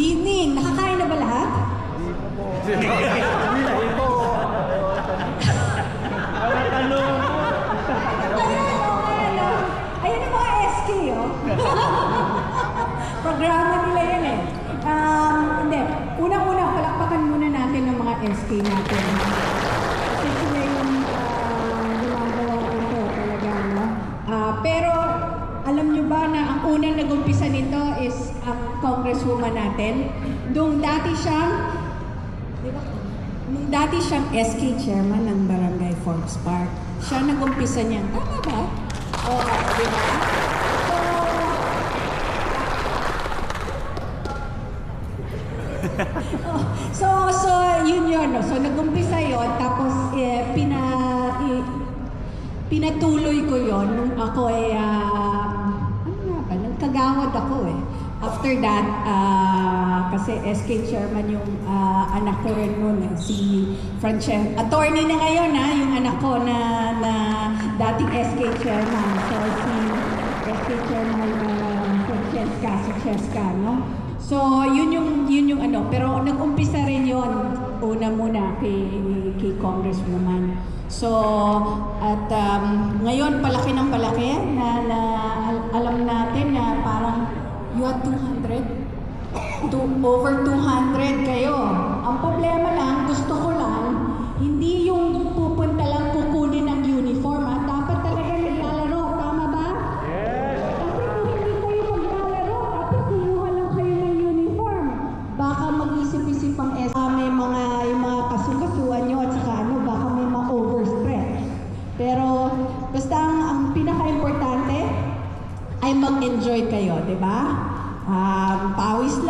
Evening. Nakakain na ba lahat? Ayan, okay, ano. Ayan ang mga SK, oh. Programa nila yan eh. Um, hindi. Unang-una, palakpakan muna natin ng mga SK natin. Kasi sila yung uh, gumagawa ito talaga, no? Ah, pero, alam nyo ba na ang unang nagumpisa nito ang congresswoman natin? Doong dati siyang, di ba? Nung dati siyang SK chairman ng Barangay Forbes Park, siya nagumpisa niyan. Tama ba? Oo, di ba? So, Oh, so, so, yun yun. So, nagumpisa yun. Tapos, eh, pina, i- pinatuloy ko yon nung ako ay, ah, ano nga ba, nagkagawad ako eh. After that, ah, kasi SK chairman yung ah, anak ko rin noon, eh, si Francesca. Attorney na ngayon ha, yung anak ko na, na dating SK chairman. So, si SK chairman uh, Francesca, Francesca, no? So, yun yung, yun yung ano. Pero nag-umpisa rin yon una muna kay, kay Congresswoman. So, at um, ngayon palaki ng palaki na, na al- alam natin na parang you have 200? To, over 200 kayo. Ang problema lang, gusto ko lang, hindi yung pupunta lang kukunin ang uniform. Ha? Dapat talaga naglalaro. Tama ba? Kasi kung hindi kayo maglalaro, tapos kumuha lang kayo ng uniform, baka mag-isip-isip ang S. Ah, may mga, yung mga kasukasuan nyo at saka ano, baka may ma-overstretch. Pero, basta ang, ang pinaka-importante ay mag-enjoy kayo, di ba? Um, pawis lang,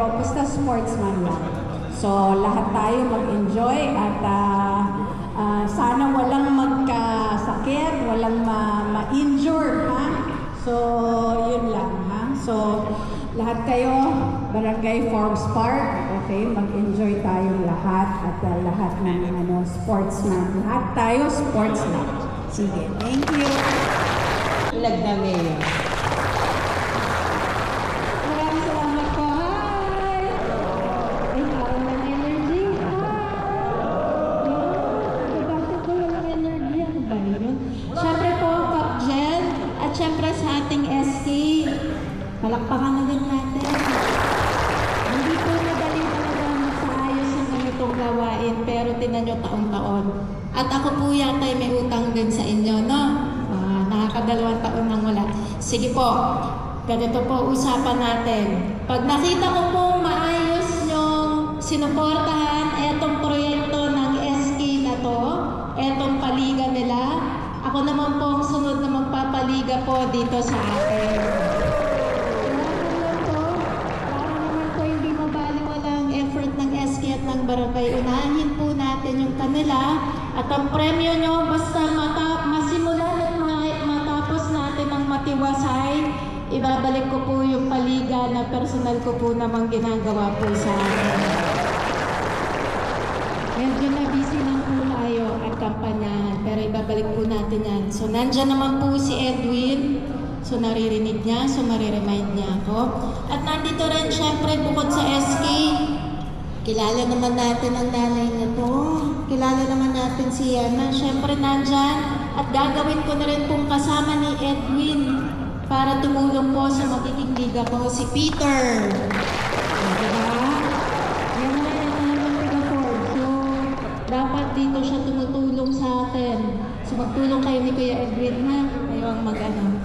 pero basta sportsman lang. So lahat tayo mag-enjoy at ah, ah, sana walang magkasakit, walang ma- ma-injure, ha? So, yun lang, ha? So, lahat kayo, Barangay Forbes Park, okay? Mag-enjoy tayong lahat at ah, lahat ng ano, sportsman. Lahat tayo sportsman. Sige, thank you. Lagdameo. Maraming salamat po. Hi! Ay, parang ng energy. Hi! Bakit ko walang energy? Ano ba yun? Siyempre po, Kap Jen, at siyempre sa ating SK, palakpakan na din natin. Hindi po madali talaga masaayos ang ganitong gawain, pero tinan nyo taon-taon. At ako po yata ay may utang din sa inyo, no? Ah, nakakadalawang taon nang wala. Sige po, ganito po usapan natin. Pag nakita ko pong maayos nyong sinuportahan etong proyekto ng SK na to, etong paliga nila, ako naman po ang sunod na magpapaliga po dito sa akin. Para naman po hindi mabaliwala ang effort ng SK at ng barangay. Unahin po natin yung kanila at ang premyo nyo basta mata, masimulan at ma- matapos natin ang matiwasay, ibabalik ko po yung paliga na personal ko po namang ginagawa po sa akin. Medyo na busy ng po tayo at kampanyahan, pero ibabalik po natin yan. So, nandyan naman po si Edwin. So, naririnig niya, so mariremind niya ako. At nandito rin, syempre, bukod sa SK, kilala naman natin ang nanay niya to. Kilala naman natin si Yana. Syempre, nandyan. At gagawin ko na rin pong kasama ni Edwin para tumulong po sa magiging liga ko, si Peter. Diba? Yan na yan yung taga Ford. So, dapat dito siya tumutulong sa atin. So, magtulong kayo ni Kuya Edwin na. Kayo ang mag-ano.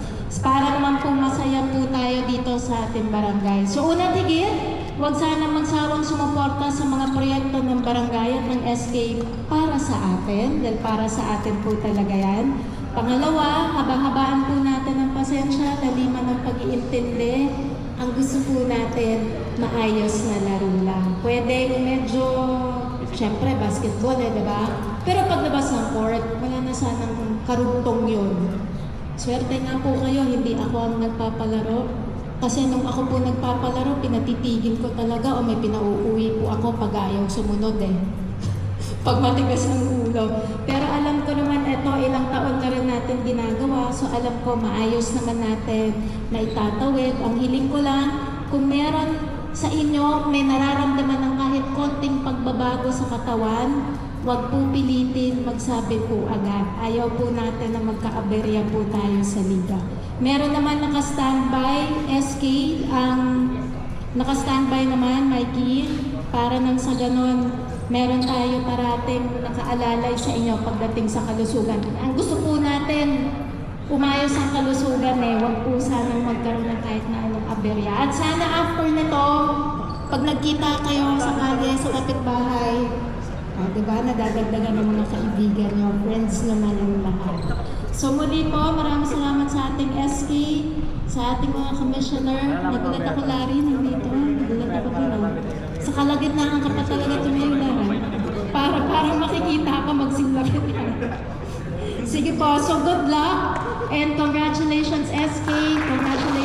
Para naman po masaya po tayo dito sa ating barangay. So, una tigil, huwag sana magsawang sumuporta sa mga proyekto ng barangay at ng SK para sa atin. Dahil para sa atin po talaga yan. Pangalawa, habang-habaan po natin ang pasensya, taliman ng pag-iintindi. Ang gusto po natin, maayos na laro lang. Pwede kung medyo, syempre, basketball eh, di ba? Pero paglabas ng court, wala na sanang karugtong yun. Swerte nga po kayo, hindi ako ang nagpapalaro. Kasi nung ako po nagpapalaro, pinatitigil ko talaga o may pinauuwi po ako pag ayaw sumunod eh. pag matigas ang ulo. Pero alam ko naman ito, ilang taon na rin natin ginagawa. So alam ko, maayos naman natin na itatawid. Ang hiling ko lang, kung meron sa inyo, may nararamdaman ng kahit konting pagbabago sa katawan, Huwag po pilitin magsabi po agad. Ayaw po natin na magkaaberya po tayo sa liga. Meron naman naka-standby, SK, ang naka-standby naman, Mikey, para nang sa ganon, meron tayo parating nakaalalay sa inyo pagdating sa kalusugan. Ang gusto po natin, umayos ang kalusugan eh, huwag po sanang magkaroon ng kahit na anong aberya. At sana after nito, pag nagkita kayo sa kalye, sa kapitbahay, Ah, di ba? Nadadagdagan ng mga kaibigan nyo, friends naman ang lahat. So muli po, maraming salamat sa ating SK, sa ating mga commissioner. Nagulat ako, Larry, nandito. Nagulat ako din. oh. Sa kalagitnaan ka pa talaga tumayo. Para, para makikita ka, magsimlapit ka. Sige po, so good luck and congratulations SK, congratulations